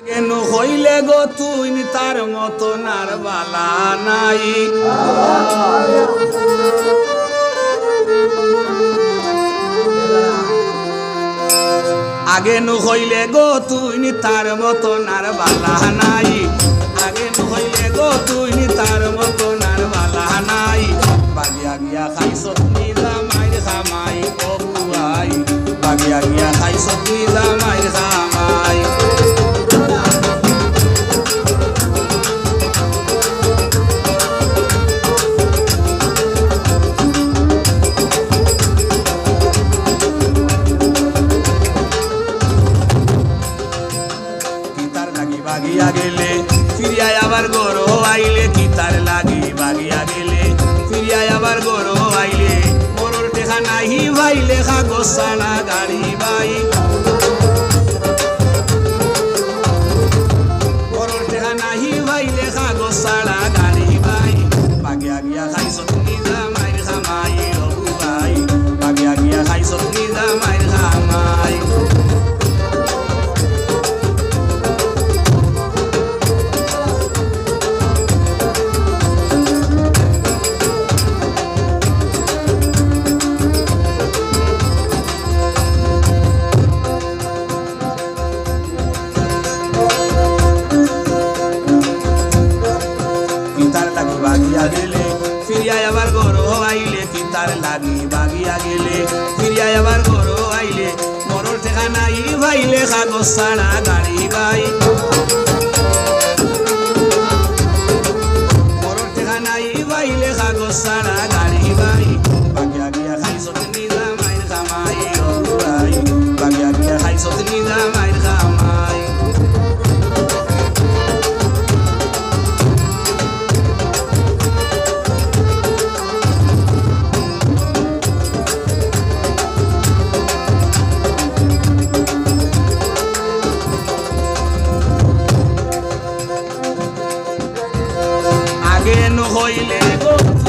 কেন হইলে গো তুই তার মতো নার বালা নাই? আগে নু হইলে গো তুই তার মতো নার বালা নাই। আগে নু হইলে গো তুই তার মতো নার বালা নাই। বাগিয়া গিয়া খাই সতনি জামাই খামাই ও বুয়াই বাগিয়া গিয়া খাই সতনি জামাই বাগিয়া গেলে। ফিরিয়ায় আবার গরো আইলে কিতার লাগি বাগিয়া গেলে? ফিরিয়ায় আবার গরো আইলে মরর টেকা নাহি ভাই, লেখা গোসানা গাড়ি বাই মরর দেখা নাহি ভাই, লেখা সালা বাগিয়া গেলে। ফিরিয়ায় আবার গরো আইলে, চিন্তার লাগি বাগিয়া গেলে। ফিরিয়ায় আবার গরো আইলে মরল ঠেকা নাই ভাইলে, কাগজ ছাড়া গাড়ি বাই আগে নহইলে গো